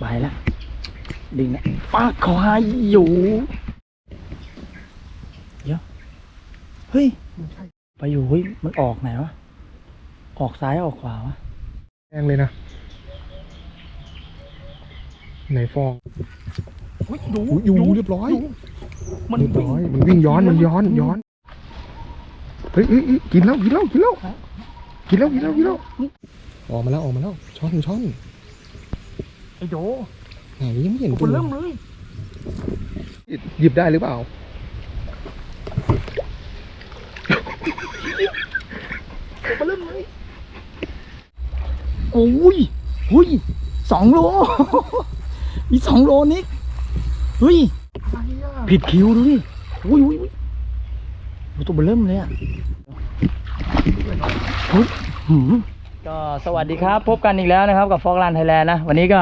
ไปแล้วดึงแล้วปากคอหายอยู่เดี๋ยวเฮ้ยไปอยู่เฮ้ยมันออกไหนวะออกซ้ายออกขวาวะแรงเลยนะไหนฟองเฮ้ยดูอุ๊ยอยู่เรียบร้อยมันเรียบร้อยมันวิ่งย้อนมันย้อนย้อนเฮ้ยเอ้ยเอ้ยกินแล้วกินแล้วกินแล้วกินแล้วกินแล้วกินแล้วออกมาแล้วออกมาแล้วช้อนช้อน ไอ้โดไหนยังไม่เห็นมัตัวนเริ่มเลยหยิบได้หรือเปล่ามันเริ่มเลยโอ้ยหุยสองโล มีสองโลนิกเฮ้ย ผิดคิวดูดิอุ้ยอุ้ยอุ้ยโอ้ตัวเบอร์เริ่มเลยอะเฮ้ยหืมก็สวัสดีครับ พบกันอีกแล้วนะครับ กับฟอกลานไทยแลนด์นะ วันนี้ก็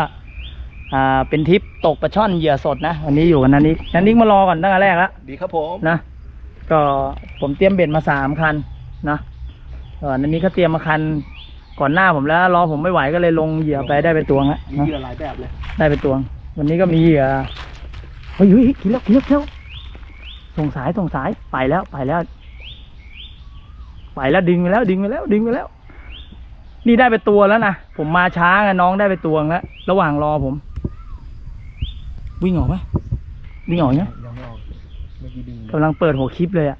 อ่าเป็นทริปตกปลาช่อนเหยื่อสดนะวันนี้อยู่กันนันนิกนันนิกมารอก่อนตั้งแต่แรกแล้วดีครับผม นะ ก็ผมเตรียมเบ็ดมาสามคันนะก่อนอันนี้เขาเตรียมมาคันก่อนหน้าผมแล้ว รอผมไม่ไหวก็เลยลงเหยื่อไปได้ไปตวงแล้วมีนะเหยื่อหลายแบบเลยได้ไปตวง วันนี้ก็มีเหยื่อเฮ้ยเฮ้ยเฮ้ยกินแล้วกินแล้วกินแล้วส่งสายส่งสายไปแล้วไปแล้ว ไปแล้วดึงไปแล้วดึงไปแล้วดึงไปแล้ว นี่ได้ไปตัวแล้วนะผมมาช้าไงน้องได้ไปตวงแล้วระหว่างรอผม วิ่งออกไหมวิ่งออกเนี้ยยังไม่ออกเมื่อกี้ดึงกำลังเปิดหัวคลิปเลยอะ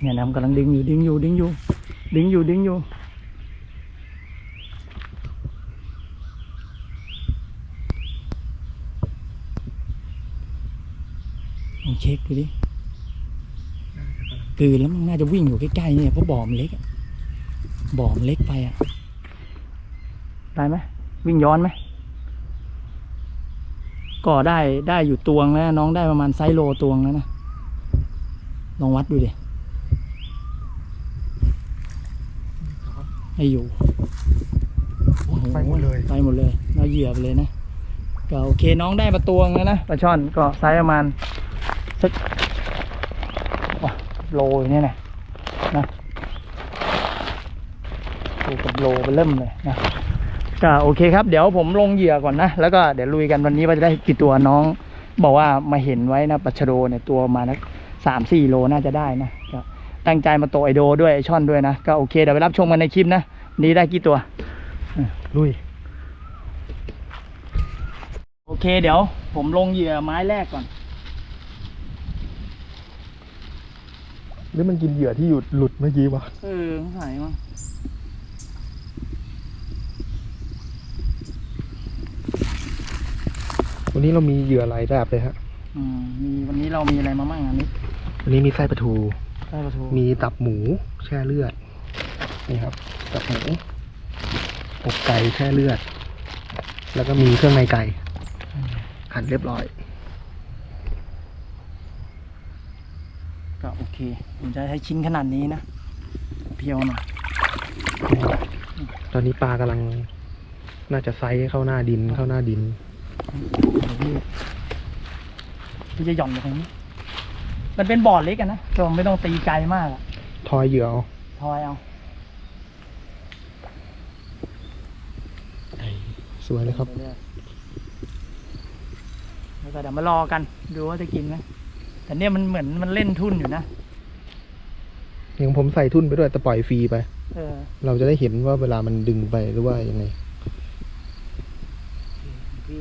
เนี่ยนะมันกำลังดึงอยู่ดึงอยู่ดึงอยู่ ดึงอยู่ดึงอยู่ลองเช็คดูดิกลืนแล้วมันน่าจะวิ่งอยู่ใกล้ๆเนี่ยเพราะบ่อมันเล็กอะบ่อมันเล็กไปอะได้ไหมวิ่งย้อนไหม ก็ได้ได้อยู่ตวงแล้วน้องได้ประมาณไซส์โลตวงแล้วนะ ลองวัดดูดิไม่อยู่ไปหมดเลยไปหมดเลยเราเหยื่อไปเลยนะก็โอเคน้องได้มาตวงแล้วนะปลาช่อนก็ไซส์ประมาณสักว้าโลอยู่เนี่ยนะนะโลกับโลไปเริ่มเลยนะ ก็โอเคครับ เดี๋ยวผมลงเหยื่อก่อนนะ แล้วก็เดี๋ยวลุยกันวันนี้ว่าจะได้กี่ตัวน้อง บอกว่ามาเห็นไว้นะปลาชะโดเนี่ยตัวประมาณนักสามสี่โลน่าจะได้นะก็ตั้งใจมาโตไอโดด้วยไอช่อนด้วยนะก็โอเคเดี๋ยวไปรับชมกันในคลิปนะวันนี้ได้กี่ตัวลุยโอเค เดี๋ยว ผมลงเหยื่อไม้แรกก่อน หรือมันกินเหยื่อที่หยุดหลุดเมื่อกี้วะเออหายมั้ง วันนี้เรามีเหยื่อหลายแบบเลยฮะอืมมีวันนี้เรามีอะไรมามั่งอันนี้วันนี้มีไส้ปลาทู ไส้ปลาทูมีตับหมูแช่เลือด นี่ครับ ตับหมูอกไก่แช่เลือด แล้วก็มีเครื่องในไก่หั่นเรียบร้อย ก็โอเค ผมจะให้ชิ้นขนาดนี้นะ เพียวหน่อยตอนนี้ปลากำลัง น่าจะไซส์เข้าหน้าดินเข้าหน้าดินเดี๋ยว พี่พี่จะหย่อนไปตรงนี้ มันเป็นบ่อเล็กอะนะเราไม่ต้องตีไกลมากอะทอยเหยื่อเอาทอยเอา สวยเลยครับไปเอยแล้วก็เดี๋ยวมารอกัน ดูว่าจะกินไหมแต่เนี่ยมันเหมือนมันเล่นทุ่นอยู่นะ อย่างผมใส่ทุ่นไปด้วยแต่ปล่อยฟรีไป เออ เราจะได้เห็นว่าเวลามันดึงไปหรือว่ายังไง พี่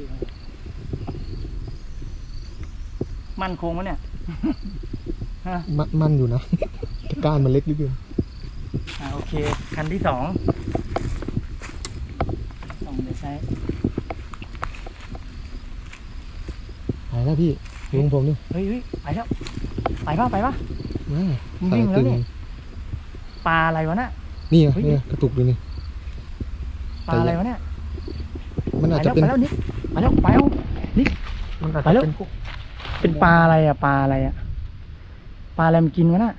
มั่นคงวะเนี่ยฮะมันมันอยู่นะแต่ก้านมันเล็กนิดเดียวอ่าโอเค คันที่สองสองเดี๋ยวใช้หายแล้วพี่ลุงผมนี่เฮ้ยเฮ้ยไปแล้ว ไปป่ะไปป่ะ มามันสาวิ่ยงแล้วตึงเนี่ย ปลาอะไรวะน่ะ นี่ไงเฮ้ย นี่ไงกระตุกเลยนี่ ปลาอะไรวะเนี่ยมันไปอาจแล้จะวเป็น ไปแล้วนิก ไปแล้วไปแล้วนิกมันอาจไปจะแล้วเป็นพวกเป็นปลาอะไรอะปลาอะไรอะปลาอะไรมันกินวะน่ะ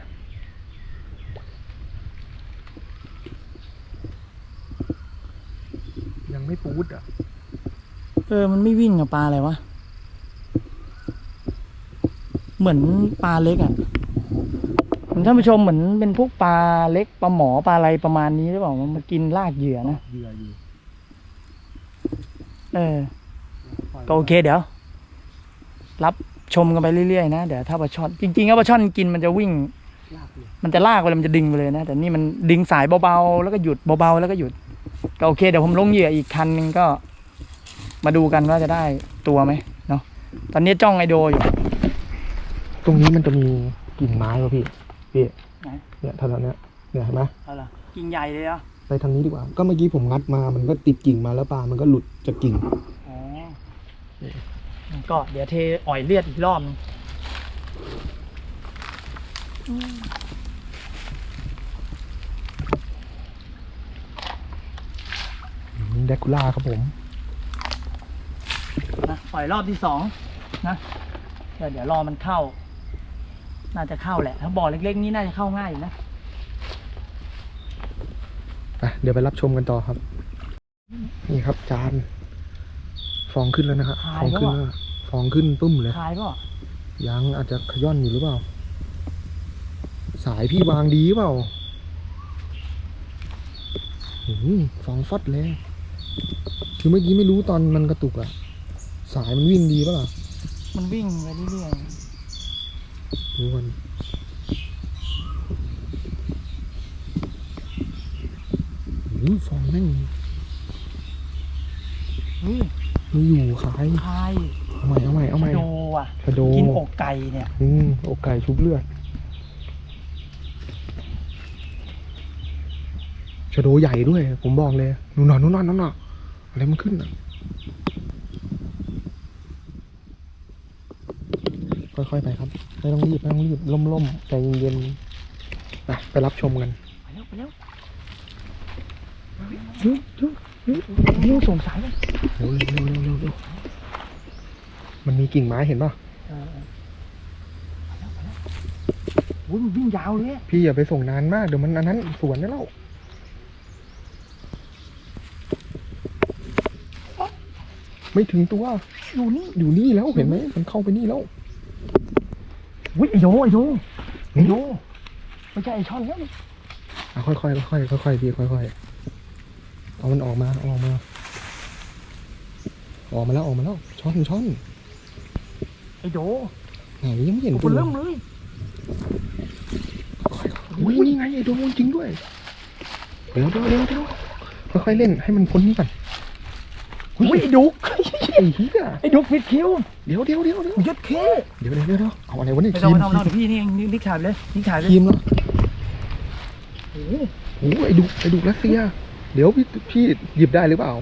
ยังไม่ปูดอะเออมันไม่วิ่งอะปลาอะไรวะเหมือนปลาเล็กอะท่านผู้ชมเหมือนเป็นพวกปลาเล็กปลาหมอปลาอะไรประมาณนี้หรือเปล่ามันมากินลากเหยื่อนะเหยื่ออยู่เออ ก็โอเคเดี๋ยว รับชมกันไปเรื่อยๆนะเดี๋ยวถ้าปลาช่อนจริงๆแล้วปลาช่อนกินมันจะวิ่ง ลากเลยมันจะลากไปเลยมันจะดึงไปเลยนะ แต่นี่มันดึงสายเบาๆแล้วก็หยุดเบาๆแล้วก็หยุด ก็โอเคเดี๋ยวผมลงเหยื่ออีกคันหนึงก็ มาดูกันว่าจะได้ตัวไหมเนาะตอนนี้จ้องไอโดอยู่ ตรงนี้มันจะมีกิ่งไม้ป่ะพี่พี่ไหน เนี่ยแถวๆเนี้ยเนี่ยเห็นไหมเอาล่ะกิ่งใหญ่เลยเหรอะไปทางนี้ดีกว่า ก็เมื่อกี้ผมงัดมามันก็ติดกิ่งมาแล้วปลามันก็หลุดจากกิ่งอ๋อ ก็เดี๋ยวเทอ่อยเลือดอีกรอบนึงเดคูล่าครับผมนะปล่อยรอบที่สองนะเดี๋ยวเดี๋ยวรอมันเข้า น่าจะเข้าแหละ ถ้าบ่อเล็กๆนี่น่าจะเข้าง่ายอยู่นะไปเดี๋ยวไปรับชมกันต่อครับ นี่ครับจาน ฟองขึ้นแล้วนะครับหาฟยองแล้วขึ้นอะ แล้วฟองขึ้นปุ้มเลยคลายก็ยังอาจจะขย้อนอยู่หรือเปล่า สายพี่วางดีเปล่าโอ้โหฟองฟอดเลย คือเมื่อกี้ไม่รู้ตอนมันกระตุกอะสายมันวิ่งดีเปล่าล่ะมันวิ่งไปเรื่อยดูกันโอ้โหฟองแม่งๆเฮ้ย ไม่อยู่ขายคลายเอาใหม่เอาใหม่เอาใหม่โดอะชะโดกินอกไก่เนี่ย อืมอกไก่ชุบเลือดชะโดใหญ่ด้วย ผมบอกเลยนู่นน่ะนู่นน่ะนู่นน่ะอะไรมันขึ้นอะค่อยๆไปครับไม่ต้องรีบไม่ต้องรีบล่มๆใจเย็นๆไปไปรับชมกันไปแล้วไปแล้วยุบยุบยุบยุบส่งสายเลย เร็วเร็วเร็วเร็วเร็วมันมีกิ่งไม้เห็นป่ะอุ้ยมันวิ่งยาวเลยพี่อย่าไปส่งนานมากเดี๋ยวมันอันนั้นสวนได้แล้วไม่ถึงตัว อยู่นี่ อยู่นี่แล้วเห็นไหม มันเข้าไปนี่แล้วอุ้ยไอโดไอโดไอโดไม่ใช่ไอช่อนแล้วนี่อะค่อยๆค่อยๆค่อยๆพี่ค่อยๆเอามันออกมาออกมา ออกมาแล้วออกมาแล้วช่อนช่อนไอโดไหนยังไม่เห็นมัตัวนเริ่มเลยอุ้ยนี่ไงไอ้โดนจริงด้วยเดี๋ยวเดี๋ยวเดี๋ยวเดี๋ยวค่อยๆเล่นให้มันพ้นนี่ก่อนอุ้ยไอดุกไอ้เหี้ยไอดุกฟิตคิวเดี๋ยวเดี๋ยวเดี๋ยวเดี๋ยวยัดเคเดี๋ยวเดี๋ยวเดี๋ยวเดี๋ยวเอาอะไรวะเนี่ยไม่คต้องรีไม่มต้องไม่ต้องเดี๋ยวพี่นี่เองนี่ถ่ายไปเลยนี่ถ่ายไปคเลยรีมเหรอโอ้โหโอ้โหไอ้ดุไอ้ดุรัสเซียเดี๋ยวพี่พี่หยิบได้หรือเปล่า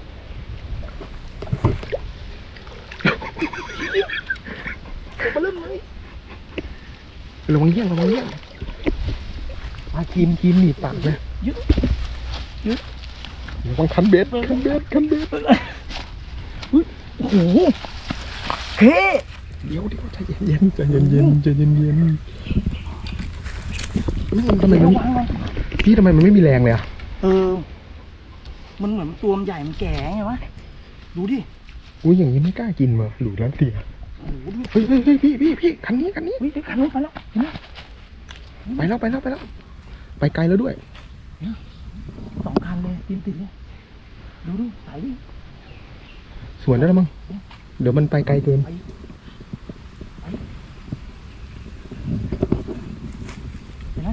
มาเริ่มเลย ระวังเยี่ยงระวังเยี่ยงมาครีมครีมหนีบปากนะยึดระวังคันเบ็ดคันเบ็ดคันเบ็ดโอ้โหเคเดี๋ยวเดี๋ยวใจเย็นๆใจเย็นๆใจเย็นๆนั่นทำไมเดี๋ยวมันวางไว้พี่ทำไมมันไม่มีแรงเลยอะเออ มันเหมือนตัวมันใหญ่มันแก่ไงวะ ดูดิ อุ้ยอย่างนี้ไม่กล้ากินว่ะหลูรัสเซียโอ้โหดู เฮ้ยเฮ้ยเฮ้ยพี่พี่พี่คันนี้คันนี้เฮ้ยเดี๋ยวขันรถมาแล้วเห็นไหมไปแล้วไปแล้วไปแล้วไปไกลแล้วด้วยสองคันเลยติดติดเลยดูดูสายดิสวนได้แล้วมั้งเดี๋ยวมันไปไกลเกินไปไปเห็นไหม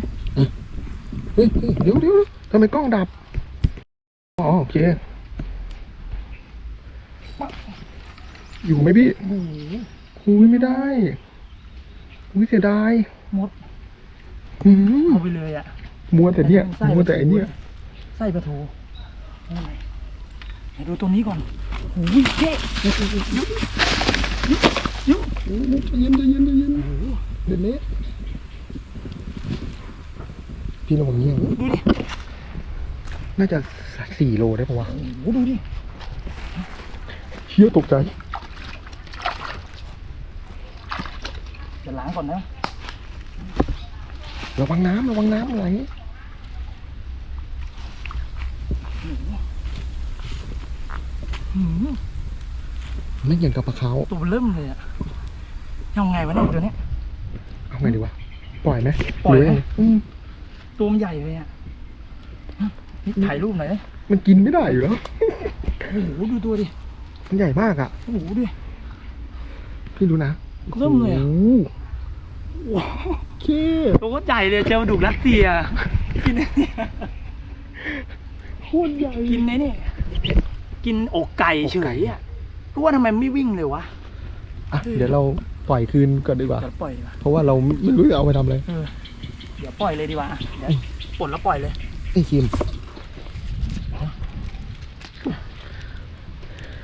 เฮ้ยเฮ้ยเดี๋ยวเดี๋ยวทำไมกล้องดับอ๋อโอเคอยู่ไหมพี่โอ้โหคุยไม่ได้ อุ้ยเสียดายหมดหืมเอาไปเลยอะมัวแต่เนี่ยไส้มัวแต่ไอเนี่ยไส้ปลาทูเอาไหนไหนดูตัวนี้ก่อนโอ้ยเจ๊ยุบยุบยุบยุบโอ้โหใจเย็นใจเย็นใจเย็นโอ้โหเด็ดเละพี่ระวังเงี้ยงดูดิน่าจะสี่โลได้ปะวะโอ้โหดูดิเชี่ยตกใจ จะล้างก่อนนะระวังน้ำระวังน้ำไหลหืมไม่อย่างกับปลาเขาตัวเริ่มเลยอะยังไงวะเนี่ยตัวเนี้ยเอาไงดีวะปล่อยไหมปล่อยไหมรืงอืมตัวมันใหญ่เลยอะฮะนี่ถ่ายรูปหน่อยดิมันกินไม่ได้อยู่แล้ว โอ้โหดูตัวดิมันใหญ่มากอะโอ้โหดูพี่ดูนะ เริ่มเลยอะโอ้โหโอเคตัวก็ใหญ่เลยเจอปลาดุกรัสเซีย กินไอ้เนี่ยโคตรใหญ่กินไอ้นี่กินอกไก่เฉยอะก็ว่าทำไมไม่วิ่งเลยวะอะเดี๋ยวเราปล่อยคืนก่อนดีกว่าเดี๋ยวปล่อยดีกว่าเพราะว่าเราไม่รู้จะเอาไปทำอะไรเออเดี๋ยวปล่อยเลยดีกว่าอะเดี๋ยวปลดแล้วปล่อยเลยไอ้คิม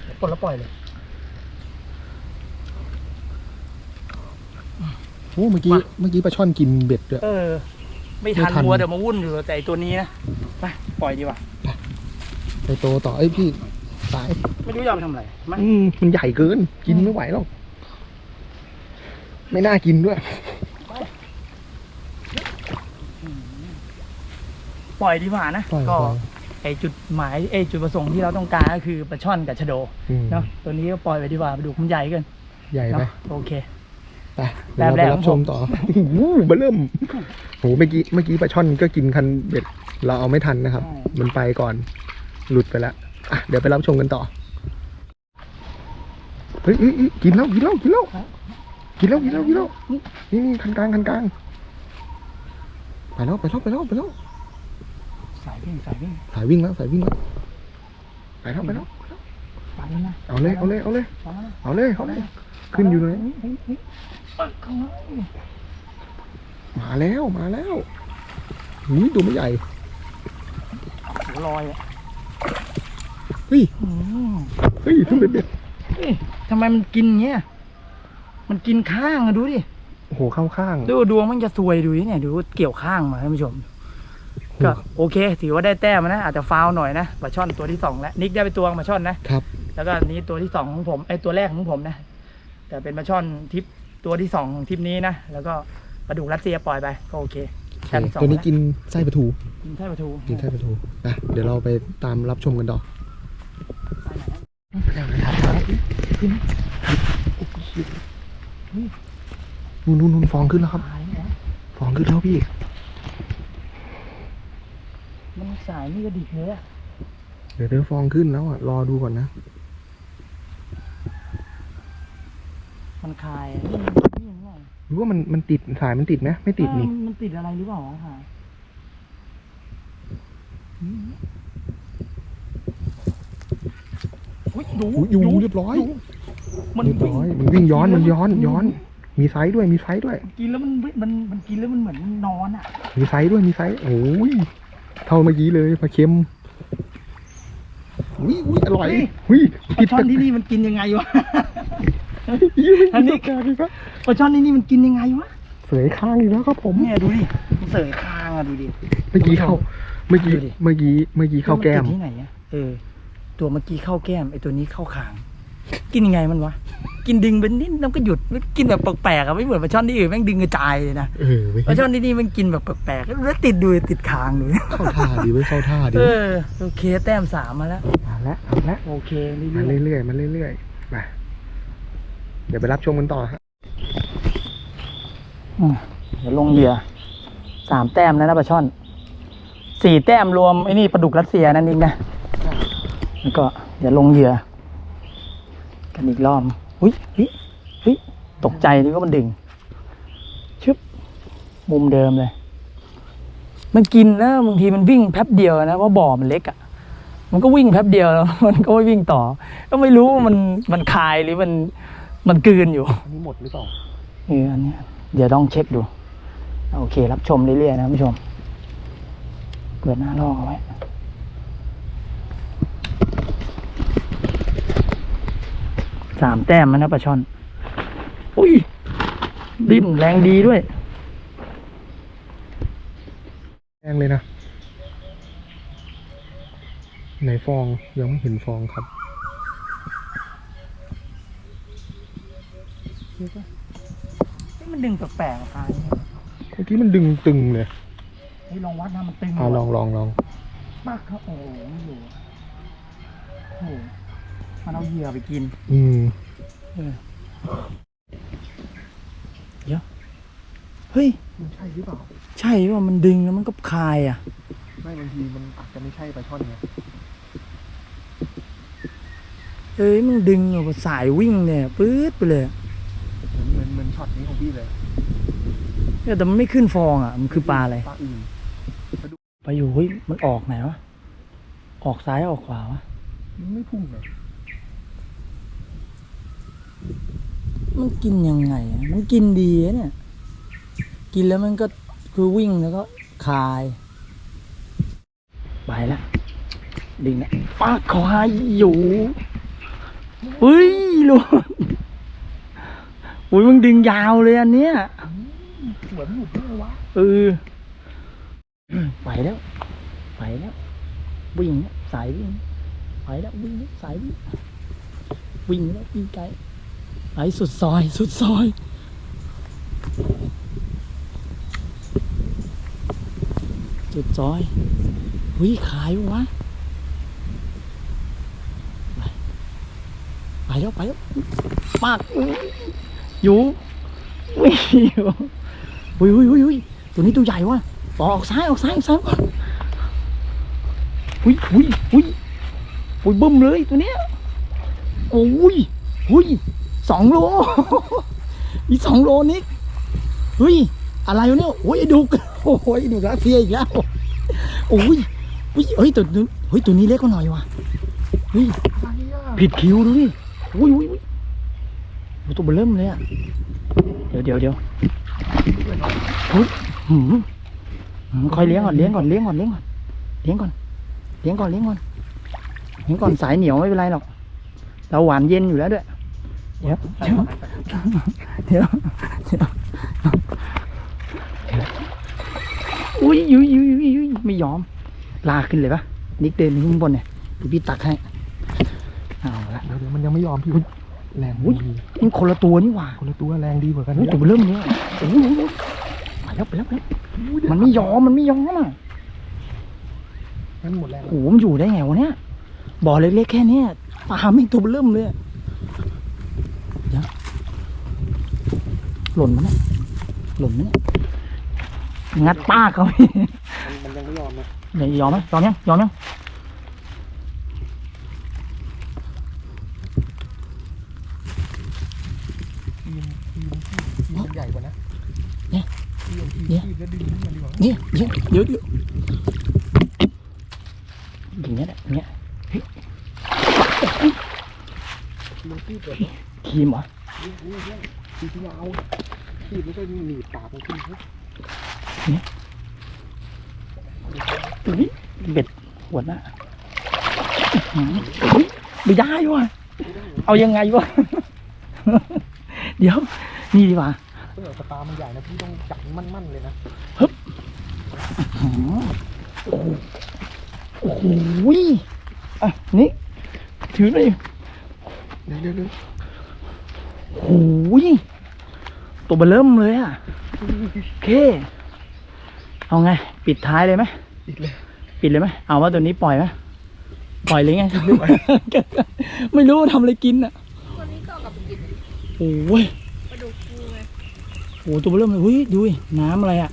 เดี๋ยวปลดแล้วปล่อยเลย โอ้เมื่อกี้มาเมื่อกี้ปลาช่อนกินเบ็ดด้วย เออ ไม่ทันไม่ทันมัวเดี๋ยวมาวุ่นอยู่แต่ไอ้ตัวนี้นะไปปล่อยดีกว่าไปโตต่อไอ้ยพี่สาย ไม่รู้จะเอาไปทำอะไรมาอืมมันใหญ่เกิน กินไม่ไหวหรอก ไม่น่ากินด้วย ปล่อยดีกว่านะ ปล่อยก็ปล่อย ไอจุดหมายไอจุดประสงค์ที่เราต้องการก็คือปลาช่อนกับชะโดอืมเนาะตัวนี้ก็ปล่อยไปดีกว่าปลาดุกมันใหญ่เกินใหญ่ไหมเนาะโอเค ไปเดี๋ยวเราแรไปกๆรับชมต่อโอ้โหเบอร์เริ่มโหเมื่อกี้เมื่อกี้ปลาช่อนก็กินคันเบ็ด เราเอาไม่ทันนะครับใช่มันไปก่อน หลุดไปแล้วอะเดี๋ยวไปรับชมกันต่อเฮ้ยเฮ้ยเฮ้ยกินแล้วกินแล้วกินแล้วกินแล้วกินแล้วกินแล้วนี่นี่คันกลางคันกลางไปแล้วไปแล้วไปแล้วไปแล้วสายวิ่งสายวิ่งสายวิ่งแล้วสายวิ่งแล้วไปแล้วไปแล้วไปแล้วนะเอาเลยเอาเลยเอาเลยไปแล้วนะเอาเลยเอาเลยขึ้นอยู่เลย ฮ้ฮ้ฮ้เอ้ยข้างล่างมาแล้วมาแล้วหูยตัวไม่ใหญ่หัวลอยอะเฮ้ยอืมเฮ้ยทั้งเบ็ดเบ็ดเอ้ยทำไมมันกินเงี้ยมันกินข้างอะดูดิโอ้โหเข้าข้างดูดวงมันจะซวยดูดิเนี่ยดูเกี่ยวข้างมาท่านผู้ชมก็โอเค ถือว่าได้แต้มนะอาจจะฟาวหน่อยนะปลาช่อนตัวที่สองแล้วนิกได้ไปตัวปลาช่อนนะครับ แล้วก็อันนี้ตัวที่สองของผมไอ้ตัวแรกของผมนะ แต่เป็นปลาช่อนทิป ตัวที่สองของทริปนี้นะ แล้วก็ปลาดุกรัสเซียปล่อยไปก็โอเคแค่สองตัวนี้แล้วกินไส้ปลาทู กินแค่ปลาทูกินไส้ปลาทูนะเดี๋ยวเราไปตามรับชมกันต่อนู่นนู่นนู่นฟองขึ้นแล้วครับสายเหรอฟองขึ้นแล้วพี่มันสายนี่ก็ดิบเลยอะเดี๋ยวเดี๋ยวฟองขึ้นแล้วอะ รอดูก่อนนะ มันคายอะนี่มันนี่มันไงหรือว่ามันมันติดสายมันติดไหมไม่ติดนี่ เออมันติดอะไรหรือเปล่าวะคายอืมอุ๊ยดูอุ๊ยอยู่ดูเรียบร้อย ดูมันเรียบร้อยมันวิ่งย้อนมันย้อนย้อน มีไซส์ด้วยมีไซส์ด้วย กินแล้วมันมันมันกินแล้วมันเหมือนนอนอะ มีไซส์ด้วยมีไซส์โอ้ยเท่าเมื่อกี้เลยปลาเค็มอุ้ยอุ้ยอร่อยเฮ้ยอุ้ยปลาช่อนที่นี่มันกินยังไงวะ อันนี้แกอีกแล้วปลาช่อนที่นี่มันกินยังไงวะเสยข้างอีกแล้วครับผมเนี่ยดูดิมันเสยคางอะดูดิเมื่อกี้เข้าเมื่อกี้ดูดิเมื่อกี้เมื่อกี้เข้าแก้มนติดที่ไหนอะเออ ตัวเมื่อกี้เข้าแก้มไอตัวนี้เข้าคาง กินยังไงมันวะกินดึงเป็นนิดแล้วก็หยุดมันกินแบบแปลกๆอะไม่เหมือนปลาช่อนที่อื่นแม่งดึงกระจายเลยนะเออเว้ยปลาช่อนที่นี่มันกินแบบแปลกๆแล้วติดดูติดคางดูเข้าท่าดีเว้ยเข้าท่าดีเออโอเคแต้มสามมาแล้วมาแล้วเอาละโอเคมาเรื่อยเรื่อยๆมาเรื่อยๆมา เดี๋ยวไปรับชมกันต่อฮะอืมเดี๋ยวลงเหยื่อสามแต้มแล้วนะปลาช่อนสี่แต้มรวมไอ้นี่ปลาดุกรัสเซียนั่นเองนะแล้วก็เดี๋ยวลงเหยื่อ กันอีกรอบอุ้ยเฮ้ยเฮ้ยตกใจนี่ก็มันดึงชึบมุมเดิมเลย มันกินนะบางทีมันวิ่งแป๊บเดียวนะเพราะบ่อมันเล็กอะ่ะมันก็วิ่งแป๊บเดียวแล้วมันก็ไม่วิ่งต่อ ก็ไม่รู้มันมันคายหรือมัน มันกลืนอยู่อันนี้หมดหรือเปล่าเอออันเนี้ยเดี๋ยวต้องเช็คดู โอเครับชมเรื่อยๆนะผู้ชม เปิดหน้าลอกเอาไว้สามแต้มมันนะปลาช่อน อุ้ย ดิ้นแรงดีด้วย แรงเลยนะ ไหนฟองยังไม่เห็นฟองครับ เฮ้ยมันดึงแปลกๆอะพายเมื่อกี้มันดึงตึงเลยเฮ้ยลองวัดนะมันตึงอ่าลองลองลองมากครับโอ้โหไม่อยู่อะโอ้โหมันเอาเหยื่อไปกินอืมเออเดี๋ยวเฮ้ย มันใช่หรือเปล่า ใช่ว่ามันดึงแล้วมันก็คายอะ ไม่บางทีมันอาจจะไม่ใช่ปลาช่อนไงเอ้ยมันดึงออกมาสายวิ่งเนี่ยปื๊ดไปเลยอะ ช็อตนี้ของพี่เลยเนี่ยแต่มันไม่ขึ้นฟองอะ มันคือปลาอะไร ปลาอื่นไปอยู่เฮ้ยมันออกไหนวะ ออกซ้ายออกขวาวะ มันไม่พุ่งเลยมันกินยังไงอะมันกินดีอะเนี่ย กินแล้วมันก็คือวิ่งแล้วก็คาย ไปแล้วดึงแล้วปากคอยอยู่เฮ้ยลุง อุ้ยมึงดึงยาวเลยอันเนี้ยเหมือนหลุดเลยวะเออไปแล้วไปแล้ววิ่งแล้วสายวิ่งไปแล้ววิ่งแล้วสายวิ่งวิ่งแล้ววิ่งไกลไปสุดซอย สุดซอยสุดซอยวิขายวะไปไปแล้วไปแล้วปาก อยู่วิ่งอยู่อุ้ยอุ้ยอุ้ยอุ้ยตัวนี้ตัวใหญ่วะต่อออกซ้ายออกซ้ายออกซ้ายก่อนอุ้ยอุ้ยอุ้ยอุ้ยบึ้มเลยตัวเนี้ยโอ้ยอุ้ยสองโลมีสองโลนิกเฮ้ยอะไรวะเนี่ยโอ้ยดุกโอ้ยดุกรัสเซียอีกแล้วโอ้ยอุ้ยเฮ้ยตัวนี้เฮ้ยตัวนี้เล็กกว่าหน่อยว่ะเฮ้ยผิดคิวดูดิอุ้ยอุ้ยอุ้ย ตัวเบลเริ่มเลยอะ เดี๋ยวเดี๋ยวเดี๋ยวเฮ้ยหืมคอยเลี้ยงก่อนเลี้ยงก่อนเลี้ยงก่อนเลี้ยงก่อนเลี้ยงก่อนเลี้ยงก่อนเลี้ยงก่อนเลี้ยงก่อนสายเหนียวไม่เป็นไรหรอก เราหวานเย็นอยู่แล้วด้วย เดี๋ยวเดี๋ยวเดี๋ยวเดี๋ยวอุ้ยอุ้ยอุ้ยยุยไม่ยอม ลาขึ้นเลยปะนิกเดินขึ้นบนเนี่ยเดี๋ยวพี่ตักให้เอาละเดี๋ยวเดี๋ยวมันยังไม่ยอมพี่ แรงอุ๊ยดีนี่คนละตัวนี่หว่าคนละตัวแรงดีเหมือนกันโอ้ยตัวเริ่มเนี่ยโอ้โหไปแล้วไปแล้วไปแล้วมันไม่ยอมมันไม่ยอมอะมันหมดแรงโอ้โหมันอยู่ได้ไงวะเนี่ยบ่อเล็กๆแค่เนี้ยปลาไม่งตัวเริ่มเลยอะเดี๋ยวหล่นมั้ยเนี่ยหล่นมั้ยเนี่ยงัดป้ากเขาอีกมันมันยังไม่ยอมนะเดี๋ยวยอมไหมยอมยังยอมยัง ทีมทีมทีมมันใหญ่กว่านะ เนี่ย ทีมทีม เนี่ย ทีมแล้วดึงขึ้นมาดีกว่า เนี่ยเดี๋ยเดี๋ยวเดี๋ยวอย่างเงี้ยแหละเงี้ยลงที่เกิดครีมเหรอนี่นี่นี่ทีที่ยาวทีมไม่ใช่หนีบปากมันขึ้นนะอุ๊ยเบ็ดหัวหน้าอื้อหืออุ๊ยไม่ได้ว่ะเอายังไงวะเดี๋ยว นี่ดีกว่าเออสตามันใหญ่นะพี่ต้องจับมั่นๆเลยนะอื้อหือ โอ้โหโอ้โหอะนี่ถือเลยเดี๋ยวเดี๋ยวเดี๋ยวโอ้โหตัวเบลเริ่มเลยอะโอเค เอาไง ปิดท้ายเลยไหมอีกเลยปิดเลยไหมเอาว่าตัวนี้ปล่อยไหมปล่อยเลยไง ไม่รู้ว่าทำอะไรกินอะวันนี้ก็เอากลับไปกินโอ้ยปลาดุกฟูไงโอ้ตัวเบลเริ่มเลยเฮ้ยดูดิน้ำอะไรอะ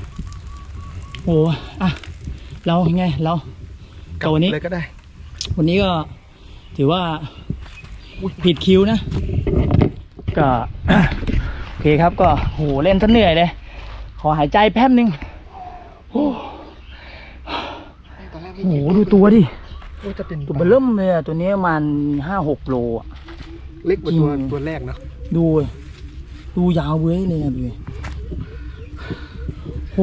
โอ้อะเรายังไงเรากลับตัวนี้เลยก็ได้ วันนี้ก็ถือว่าผิดคิวนะ ก็โอเคครับก็โหเล่นซะเหนื่อยเลย ขอหายใจแป๊บนึงโอ้ตอนแรกโหดูตัวดิว่าจะเป็นตัวเบลเริ่มเลยอะตัวนี้ประมันห้าหกโลอะเล็กกว่าตัวจริงตัวแรกเนอะดูดิดูยาวเว้ยเลยอะดูดิโห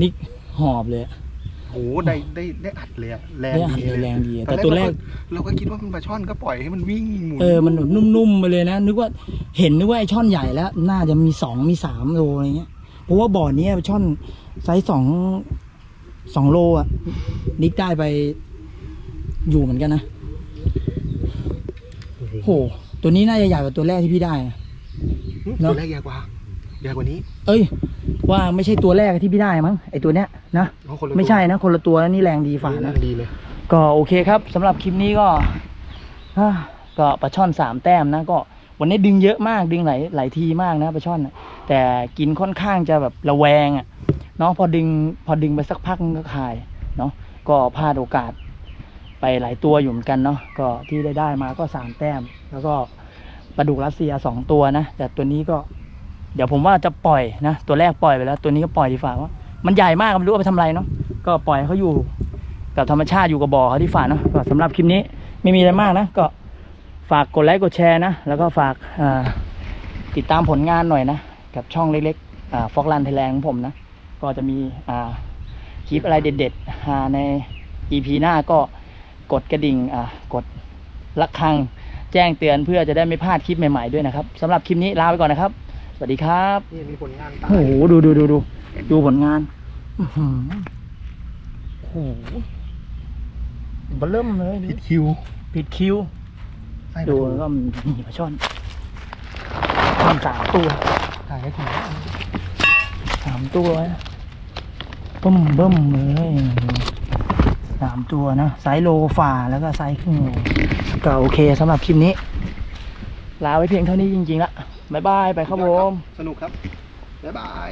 นิกหอบเลยอะโหได้ได้ได้อัดเลยอะแรงได้อัดดีเลยแรงดีอะอนแต่ตัวแรก เราก็คิดว่ามันปลาช่อนก็ปล่อยให้มันวิ่งหมุนเออมันแบบนุ่มๆไปเลยนะ นึกว่าเห็นนึกว่าไอช่อนใหญ่แล้ว น่าจะมีสองมีสามโลอะไรเงี้ยเพราะว่าบ่อเนี้ยช่อนไซส์สองสองโลอะ นิกได้ไปอยู่เหมือนกันนะโหตัวนี้น่าจะใหญ่กว่าตัวแรกที่พี่ได้นะหึเนอะตัวแรกใหญ่กว่า ใหญ่กว่านี้ เอ้ย ว่าไม่ใช่ตัวแรกที่พี่ได้มั้งไอตัวเนี้ยนะเอาคนละตัวไม่ใช่นะ คนละตัวนี่แรงดีฝ่าแรนะงดีเลยก็โอเคครับสำหรับคลิปนี้ก็อ่าก็ปลาช่อนสามแต้มนะก็วันนี้ดึงเยอะมากดึงหลายหลายทีมากนะปลาช่อนน่ะแต่กินค่อนข้างจะแบบระแวงอะเนาะพอดึงพอดึงไปสักพักมันก็คายเนาะก็พลาดโอกาส ไปหลายตัวอยู่เหมือนกันเนาะก็ที่ได้ได้มาก็สามแต้ม แล้วก็ปลาดุกรัสเซียสองตัวนะแต่ตัวนี้ก็ เดี๋ยวผมว่าจะปล่อยนะ ตัวแรกปล่อยไปแล้ว ตัวนี้ก็ปล่อยดีฝ่าว่ามันใหญ่มากไม่รู้เอาไปทำอะไรเนาะก็ปล่อยเขาอยู่กับธรรมชาติอยู่กับบ่อเขาที่ฝ่าเนาะก็สำหรับคลิปนี้ไม่มีอะไรมากนะ ก็ฝากกดไลค์กดแชร์นะ แล้วก็ฝากอ่าติดตามผลงานหน่อยนะ กับช่องเล็กๆฟอกลันไทยแลนด์ของผมนะ ก็จะมีอ่าคลิปอะไรเด็ดๆอ่าใน EP หน้าก็กดกระดิ่งอ่ากดระฆังแจ้งเตือนเพื่อจะได้ไม่พลาดคลิปใหม่ๆด้วยนะครับสำหรับคลิปนี้ลาไปก่อนนะครับ สวัสดีครับนี่มีผลงานตายโอ้โหดูดูดูดูดูผลงานอื้อหือโอ้โหเบลเริ่มเลยผิดคิวปิดคิวไส้ดูดูแล้วก็มีปลาช่อนช่อนสามตัวถ่ายให้ถูกสามตัวนะเบิ่มเบิ่มเลยสามตัวนะไซส์โลฝ่าแล้วก็ไซส์ครึ่งโลก็โอเคสำหรับคลิปนี้ ลาไว้เพียงเท่านี้จริงๆละ บ๊ายบายไปครับผม สนุกครับ บ๊ายบาย